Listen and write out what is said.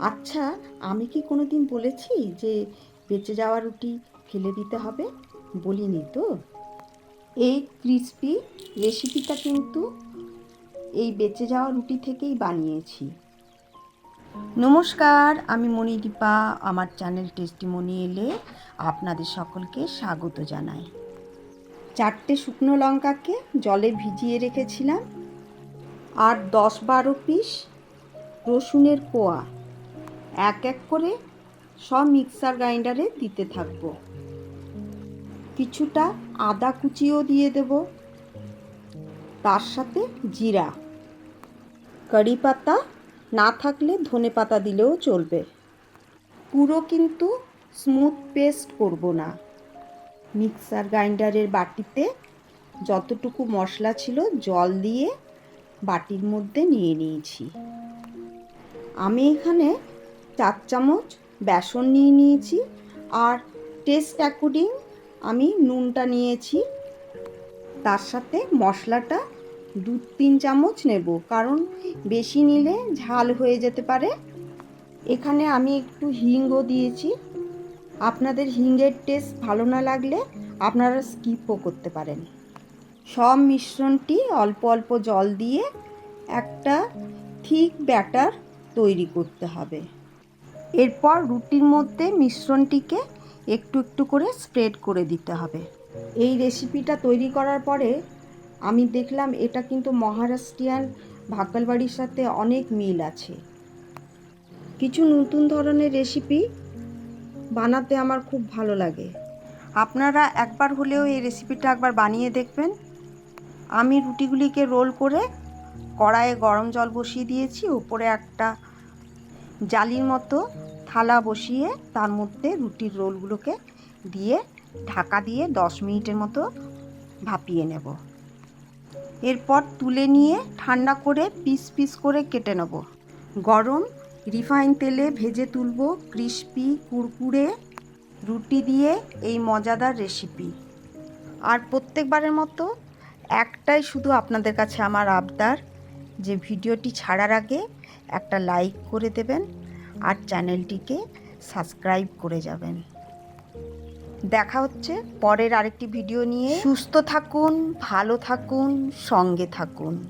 আচ্ছা আমি কি কোনো দিন বলেছি যে বেঁচে যাওয়া রুটি ফেলে দিতে হবে? বলিনি তো। এই ক্রিসপি রেসিপিটা কিন্তু এই বেঁচে যাওয়া রুটি থেকেই বানিয়েছি। নমস্কার, আমি মণিদীপা। আমার চ্যানেল টেস্টিমনি এলে আপনাদের সকলকে স্বাগত জানাই। চারটে শুকনো লঙ্কাকে জলে ভিজিয়ে রেখেছিলাম। আর দশ বারো পিস রসুনের কোয়া। এক এক করে সব মিক্সার গ্রাইন্ডারে দিতে থাকব। কিছুটা আদা কুচিও দিয়ে দেব। তার সাথে জিরা। কারি পাতা না থাকলে ধনে পাতা দিলেও চলবে। পুরো কিন্তু স্মুথ পেস্ট করব না। মিক্সার গ্রাইন্ডারের বাটিতে যতটুকু মশলা ছিল জল দিয়ে বাটির মধ্যে নিয়ে নিয়েছি। আমি এখানে চার চামচ বেসন নিয়ে নিয়েছি আর টেস্ট অ্যাকর্ডিং আমি নুনটা নিয়েছি। তার সাথে মশলাটা দু তিন চামচ নেব, কারণ বেশি নিলে ঝাল হয়ে যেতে পারে। এখানে আমি একটু হিংও দিয়েছি। আপনাদের হিঙ্গের টেস্ট ভালো না লাগলে আপনারা স্কিপও করতে পারেন। সব মিশ্রণটি অল্প অল্প জল দিয়ে একটা থিক ব্যাটার তৈরি করতে হবে। এরপর রুটির মধ্যে মিশ্রণটিকে একটু একটু করে স্প্রেড করে দিতে হবে। এই রেসিপিটা তৈরি করার পরে আমি দেখলাম এটা কিন্তু মহারাষ্ট্রিয়ান ভাকালবাড়ির সাথে অনেক মিল আছে। কিছু নতুন ধরনের রেসিপি বানাতে আমার খুব ভালো লাগে। আপনারা একবার হলেও এই রেসিপিটা একবার বানিয়ে দেখবেন। আমি রুটিগুলিকে রোল করে কড়াইয়ে গরম জল বসিয়ে দিয়েছি, উপরে একটা জালির মতো থালা বসিয়ে তার মধ্যে রুটির রোলগুলোকে দিয়ে ঢাকা দিয়ে দশ মিনিটের মতো ভাপিয়ে নেব। এরপর তুলে নিয়ে ঠান্ডা করে পিস পিস করে কেটে নেব। গরম রিফাইন তেলে ভেজে তুলব ক্রিস্পি, কুরকুরে, রুটি দিয়ে এই মজাদার রেসিপি। আর প্রত্যেকবারের মতো একটাই শুধু আপনাদের কাছে আমার আবদার যে ভিডিওটি ছাড়ার আগে একটা লাইক করে দেবেন আর চ্যানেলটিকে সাবস্ক্রাইব করে যাবেন। দেখা হচ্ছে পরের আরেকটি ভিডিও নিয়ে। সুস্থ থাকুন, ভালো থাকুন, সঙ্গে থাকুন।